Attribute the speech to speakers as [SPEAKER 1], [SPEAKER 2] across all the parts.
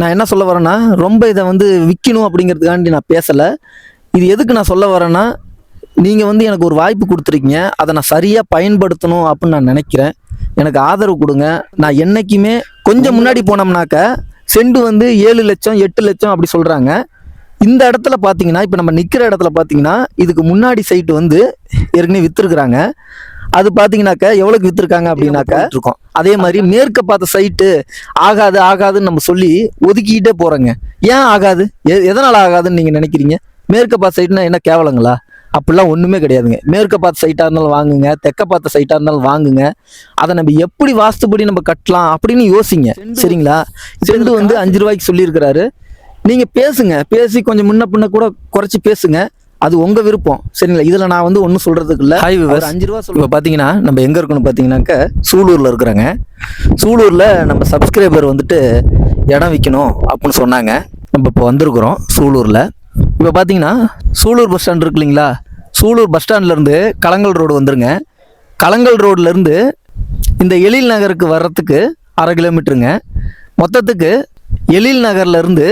[SPEAKER 1] நான் என்ன சொல்ல வரேன்னா ரொம்ப இதை வந்து விற்கணும் அப்படிங்கிறதுக்காண்டி நான் பேசலை. இது எதுக்கு நான் சொல்ல வரேன்னா நீங்கள் வந்து எனக்கு ஒரு வாய்ப்பு கொடுத்துருக்கீங்க. அதை நான் சரியாக பயன்படுத்தணும் அப்படின்னு நான் நினைக்கிறேன். எனக்கு ஆதரவு கொடுங்க. நான் என்றைக்குமே கொஞ்சம் முன்னாடி போனோம்னாக்க செண்டு வந்து ஏழு லட்சம் எட்டு லட்சம் அப்படி சொல்கிறாங்க இந்த இடத்துல பார்த்தீங்கன்னா இப்போ நம்ம நிற்கிற இடத்துல பார்த்தீங்கன்னா இதுக்கு முன்னாடி சைட்டு வந்து ஏற்கனவே விற்றுருக்குறாங்க அது பார்த்தீங்கன்னாக்க எவ்வளோக்கு விற்றுருக்காங்க அப்படின்னாக்க இருக்கோம் அதே மாதிரி மேற்க பார்த்த சைட்டு ஆகாது ஆகாதுன்னு நம்ம சொல்லி ஒதுக்கிட்டே போகிறோங்க ஏன் ஆகாது? எ எதனால் ஆகாதுன்னு நீங்கள் நினைக்கிறீங்க? மேற்க பார்த்த சைட்னா என்ன கேவலங்களா? அப்படிலாம் ஒன்றுமே கிடையாதுங்க. மேற்க பார்த்த சைட்டாக இருந்தாலும் வாங்குங்க தெற்க பார்த்த சைட்டாக இருந்தாலும் வாங்குங்க. அதை நம்ம எப்படி வாஸ்துபடி நம்ம கட்டலாம் அப்படின்னு யோசிங்க. சரிங்களா? செண்டு வந்து அஞ்சு ரூபாய்க்கு சொல்லியிருக்கிறாரு. நீங்கள் பேசுங்க. பேசி கொஞ்சம் முன்ன பின்ன கூட குறைச்சி பேசுங்க. அது உங்க விருப்பம். சரிங்களா? இதுல நான் வந்து ஒன்றும் சொல்றதுக்கு இல்லை. விவர்ஸ் அஞ்சு ரூபா சொல்லுவ பார்த்தீங்கன்னா நம்ம எங்க இருக்கணும் பார்த்தீங்கன்னாக்க சூலூர்ல இருக்கிறாங்க. சூலூர்ல நம்ம சப்ஸ்கிரைபர் வந்துட்டு இடம் விற்கணும் அப்படின்னு சொன்னாங்க. நம்ம இப்போ வந்திருக்கிறோம் சூலூர்ல. இப்போ பார்த்தீங்கன்னா சூலூர் பஸ் ஸ்டாண்ட் இருக்கு இல்லைங்களா? சூலூர் பஸ் ஸ்டாண்ட்ல இருந்து களங்கல் ரோடு வந்துருங்க. களங்கல் ரோட்ல இருந்து இந்த எழில் நகருக்கு வர்றதுக்கு அரை கிலோமீட்டருங்க மொத்தத்துக்கு எழில் நகர்ல இருந்து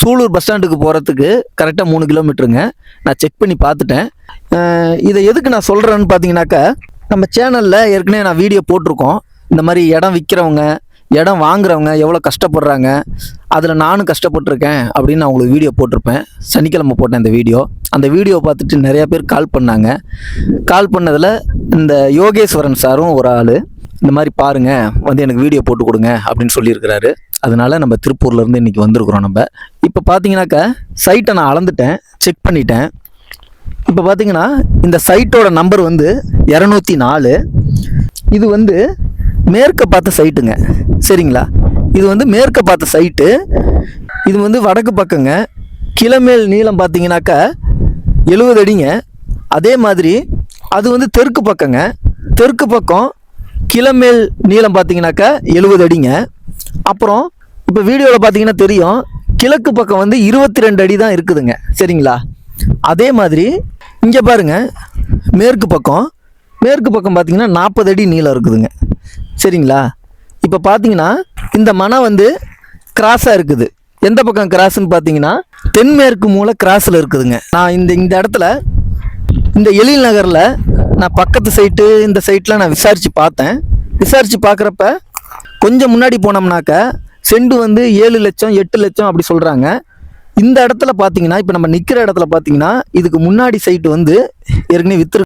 [SPEAKER 1] சூலூர் பஸ் ஸ்டாண்டுக்கு போகிறதுக்கு கரெக்டாக மூணு கிலோமீட்டருங்க. நான் செக் பண்ணி பார்த்துட்டேன். இதை எதுக்கு நான் சொல்கிறேன்னு பார்த்தீங்கன்னாக்கா நம்ம சேனலில் ஏற்கனவே நான் வீடியோ போட்டிருக்கோம். இந்த மாதிரி இடம் விற்கிறவங்க இடம் வாங்குறவங்க எவ்வளோ கஷ்டப்படுறாங்க அதில் நானும் கஷ்டப்பட்டிருக்கேன் அப்படின்னு நான் உங்களுக்கு வீடியோ போட்டிருப்பேன். சனிக்கிழமை போட்டேன் இந்த வீடியோ. அந்த வீடியோ பார்த்துட்டு நிறையா பேர் கால் பண்ணாங்க. கால் பண்ணதில் இந்த யோகேஸ்வரன் சாரும் ஒரு ஆள். இந்த மாதிரி பாருங்கள் வந்து எனக்கு வீடியோ போட்டு கொடுங்க அப்படின்னு சொல்லியிருக்கிறாரு. அதனால நம்ம திருப்பூர்லேருந்து இன்றைக்கி இன்னைக்கு வந்திருக்கிறோம் நம்ம. இப்போ பார்த்தீங்கன்னாக்கா சைட்டை நான் அளந்துட்டேன் செக் பண்ணிட்டேன். இப்போ பார்த்தீங்கன்னா இந்த சைட்டோட நம்பர் வந்து இரநூத்தி நாலு. இது வந்து மேற்க பார்த்த சைட்டுங்க சரிங்களா? இது வந்து மேற்க பார்த்த சைட்டு இது வந்து வடக்கு பக்கங்க. கிளமேல் நீளம் பார்த்தீங்கன்னாக்கா எழுபது அடிங்க. அதே மாதிரி அது வந்து தெற்கு பக்கங்க. தெற்கு பக்கம் கிளமேல் நீளம் பார்த்தீங்கன்னாக்கா எழுபது அடிங்க. அப்புறம் இப்போ வீடியோவில் பார்த்தீங்கன்னா தெரியும். கிழக்கு பக்கம் வந்து இருபத்தி ரெண்டு அடி தான் இருக்குதுங்க. சரிங்களா? அதே மாதிரி இங்கே பாருங்கள் மேற்கு பக்கம். மேற்கு பக்கம் பார்த்தீங்கன்னா நாற்பது அடி நீளம் இருக்குதுங்க. சரிங்களா? இப்போ பார்த்தீங்கன்னா இந்த மனை வந்து கிராஸாக இருக்குது. எந்த பக்கம் கிராஸ்ன்னு பார்த்தீங்கன்னா தென்மேற்கு மூலம் கிராஸில் இருக்குதுங்க. நான் இந்த இந்த இடத்துல இந்த எழில் நகரில் நான் பக்கத்து சைட்டு இந்த சைட்லாம் நான் விசாரித்து பார்த்தேன். விசாரித்து பார்க்குறப்ப கொஞ்சம் முன்னாடி போனோம்னாக்க செண்டு வந்து ஏழு லட்சம் எட்டு லட்சம் அப்படி சொல்கிறாங்க இந்த இடத்துல பார்த்தீங்கன்னா இப்போ நம்ம நிற்கிற இடத்துல பார்த்தீங்கன்னா இதுக்கு முன்னாடி சைட்டு வந்து ஏற்கனவே விற்று